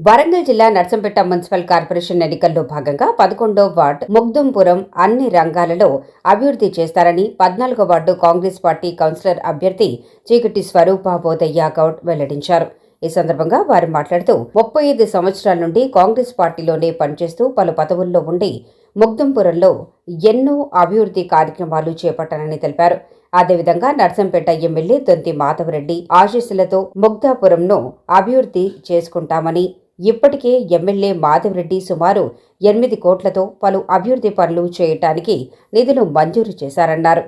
వరంగల్ జిల్లా Narsampet municipal corporation ఎన్నికల్లో భాగంగా పదకొండో వార్డు ముగ్దుంపురం అన్ని రంగాలలో అభివృద్ధి చేస్తారని పద్నాలుగో వార్డు కాంగ్రెస్ పార్టీ కౌన్సిలర్ అభ్యర్థి చీకటి స్వరూప బోధయ్య గౌడ్ వెల్లడించారు. ఈ సందర్భంగా వారు మాట్లాడుతూ ముప్పై ఐదు సంవత్సరాల నుండి కాంగ్రెస్ పార్టీలోనే పనిచేస్తూ పలు పదవుల్లో ఉండి ముగ్దుంపురంలో ఎన్నో అభివృద్ధి కార్యక్రమాలు చేపట్టానని తెలిపారు. అదేవిధంగా నర్సంపేట ఎమ్మెల్యే దొంతి మాధవరెడ్డి ఆశీస్సులతో ముగ్ధాపురంను అభివృద్ధి చేసుకుంటామని ఇప్పటికే ఎమ్మెల్యే మాధవరెడ్డి సుమారు ఎనిమిది కోట్లతో పలు అభివృద్ధి పనులు చేయటానికి నిధులు మంజూరు చేశారన్నారు.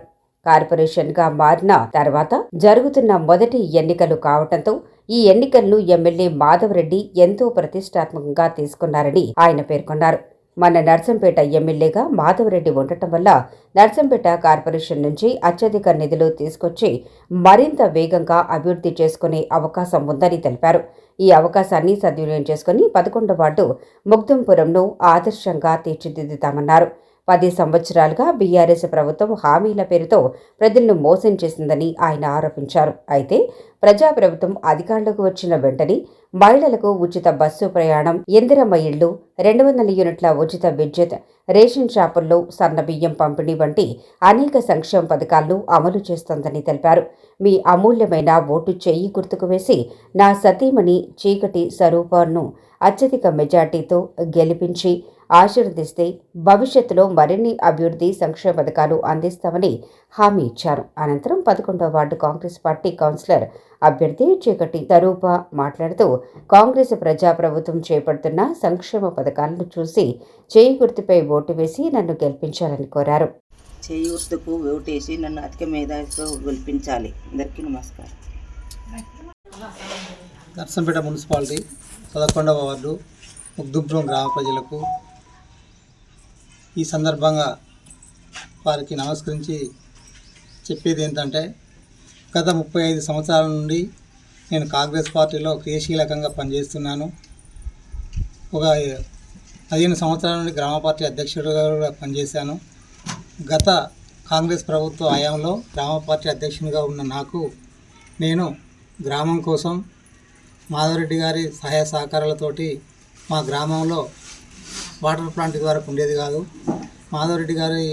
కార్పొరేషన్గా మారిన తర్వాత జరుగుతున్న మొదటి ఎన్నికలు కావటంతో ఈ ఎన్నికలను ఎమ్మెల్యే మాధవరెడ్డి ఎంతో ప్రతిష్టాత్మకంగా తీసుకున్నారని ఆయన పేర్కొన్నారు. మన నర్సంపేట ఎమ్మెల్యేగా మాధవరెడ్డి ఉండటం వల్ల నర్సంపేట కార్పొరేషన్ నుంచి అత్యధిక నిధులు తీసుకొచ్చి మరింత వేగంగా అభివృద్ధి చేసుకునే అవకాశం ఉందని తెలిపారు. ఈ అవకాశాన్ని సద్వినియోగం చేసుకుని పదకొండవ వార్డు ముగ్ధంపురంను ఆదర్శంగా తీర్చిదిద్దుతామన్నారు. పది సంవత్సరాలుగా బీఆర్ఎస్ ప్రభుత్వం హామీల పేరుతో ప్రజలను మోసం చేసిందని ఆయన ఆరోపించారు. అయితే ప్రజాప్రభుత్వం అధికారంలోకి వచ్చిన వెంటనే మహిళలకు ఉచిత బస్సు ప్రయాణం ఇందిరమ్మ ఇళ్ళు రెండు వందల యూనిట్ల ఉచిత విద్యుత్ రేషన్ షాపుల్లో సన్నబియ్యం పంపిణీ వంటి అనేక సంక్షేమ పథకాలను అమలు చేస్తోందని తెలిపారు. మీ అమూల్యమైన ఓటు చెయ్యి గుర్తుకు వేసి నా సతీమణి చీకటి స్వరూపాలను అత్యధిక మెజార్టీతో గెలిపించి ఆశీర్వదిస్తే భవిష్యత్తులో మరిన్ని అభివృద్ధి సంక్షేమ పథకాలు అందిస్తామని హామీ ఇచ్చారు. అనంతరం పదకొండవ వార్డు కాంగ్రెస్ పార్టీ కౌన్సిలర్ అభ్యర్థి చీకటి తరూప మాట్లాడుతూ కాంగ్రెస్ ప్రజాప్రభుత్వం చేపడుతున్న సంక్షేమ పథకాలను చూసి చేయి గుర్తుపై ఓటు వేసి నన్ను గెలిపించాలని కోరారు. చేయి గుర్తుకు ఓటేసి నన్ను అధిక మేధావితో గెలిపించాలి. అందరికీ నమస్కారం. నర్సంపేట మున్సిపాలిటీ పదకొండవ వార్డు ముగ్దుపురం గ్రామ ప్రజలకు ఈ సందర్భంగా వారికి నమస్కరించి చెప్పేది ఏంటంటే గత ముప్పై ఐదు సంవత్సరాల నుండి నేను కాంగ్రెస్ పార్టీలో క్రియాశీలకంగా పనిచేస్తున్నాను. ఒక పదిహేను సంవత్సరాల నుండి గ్రామ పార్టీ అధ్యక్షుడిగా కూడా పనిచేశాను. గత కాంగ్రెస్ ప్రభుత్వ హయాంలో గ్రామ పార్టీ అధ్యక్షునిగా ఉన్న నాకు నేను గ్రామం కోసం మాధవరెడ్డి గారి సహాయ సహకారాలతోటి మా గ్రామంలో వాటర్ ప్లాంట్ ద్వారా ఉండేది కాదు. మాధవరెడ్డి గారి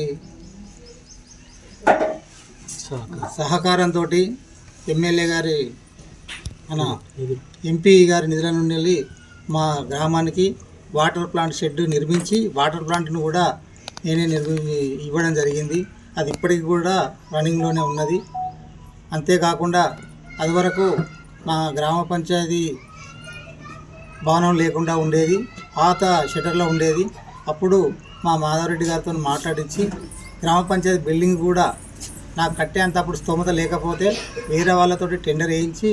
సహకారంతో ఎమ్మెల్యే గారి మన ఎంపీ గారి నిధుల నుండి వెళ్ళి మా గ్రామానికి వాటర్ ప్లాంట్ షెడ్ నిర్మించి వాటర్ ప్లాంట్ను కూడా నేనే నిర్మి ఇవ్వడం జరిగింది. అది ఇప్పటికి కూడా రన్నింగ్లోనే ఉన్నది. అంతేకాకుండా అది వరకు మా గ్రామ పంచాయతీ భవనం లేకుండా ఉండేది. పాత షటర్లో ఉండేది. అప్పుడు మా మాధవరెడ్డి గారితో మాట్లాడించి గ్రామ పంచాయతీ బిల్డింగ్ కూడా నాకు కట్టేంత అప్పుడు స్తోమత లేకపోతే వేరే వాళ్ళతోటి టెండర్ వేయించి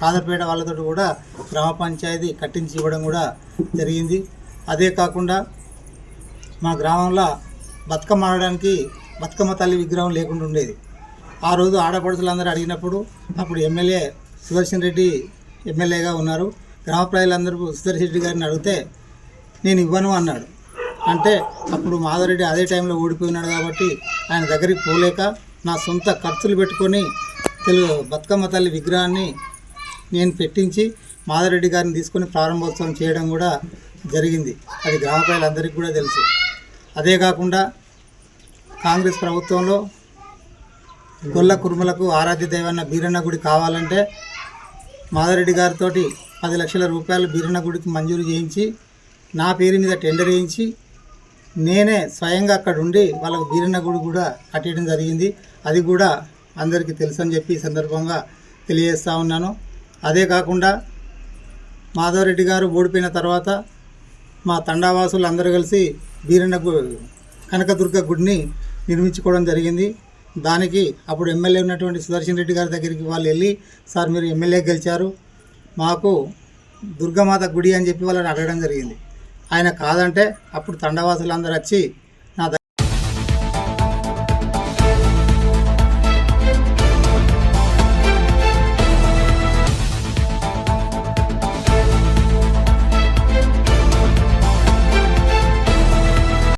కాదర్పేట వాళ్ళతో కూడా గ్రామ పంచాయతీ కట్టించి ఇవ్వడం కూడా జరిగింది. అదే కాకుండా మా గ్రామంలో బతుకమ్మ ఆడడానికి బతుకమ్మ తల్లి విగ్రహం లేకుండా ఉండేది. ఆ రోజు ఆడపడుచులందరూ అడిగినప్పుడు అప్పుడు ఎమ్మెల్యే సుదర్శన్ రెడ్డి ఎమ్మెల్యేగా ఉన్నారు. గ్రామ ప్రజలందరూ సుదర్శన్ రెడ్డి గారిని అడిగితే నేను ఇవ్వను అన్నాడు. అంటే అప్పుడు మాధవరెడ్డి అదే టైంలో ఓడిపోయినాడు కాబట్టి ఆయన దగ్గరికి పోలేక నా సొంత ఖర్చులు పెట్టుకొని తెలుగు బతుకమ్మ తల్లి విగ్రహాన్ని నేను పెట్టించి మాధవరెడ్డి గారిని తీసుకొని ప్రారంభోత్సవం చేయడం కూడా జరిగింది. అది గ్రామ ప్రజలందరికీ కూడా తెలుసు. అదే కాకుండా కాంగ్రెస్ ప్రభుత్వంలో గొల్ల కుర్మలకు ఆరాధ్య దైవన్న బీరన్న గుడి కావాలంటే మాధవరెడ్డి గారితో పది లక్షల రూపాయలు బీరన్న గుడికి మంజూరు చేయించి నా పేరు మీద టెండర్ వేయించి నేనే స్వయంగా అక్కడ ఉండి వాళ్ళకు బీరన్న గుడి కూడా కట్టేయడం జరిగింది. అది కూడా అందరికీ తెలుసు అని చెప్పి ఈ సందర్భంగా తెలియజేస్తూ ఉన్నాను. అదే కాకుండా మాధవరెడ్డి గారు ఓడిపోయిన తర్వాత మా తండావాసులు అందరూ కలిసి బీరన్న గు కనకదుర్గ గుడిని నిర్మించుకోవడం జరిగింది. దానికి అప్పుడు ఎమ్మెల్యే ఉన్నటువంటి సుదర్శన్ రెడ్డి గారి దగ్గరికి వాళ్ళు వెళ్ళి సార్ మీరు ఎమ్మెల్యే గెలిచారు. మాకు దుర్గామాత గుడి అని చెప్పి వాళ్ళని అడగడం జరిగింది. ఆయన కాదంటే అప్పుడు తండవాసులు అందరు వచ్చి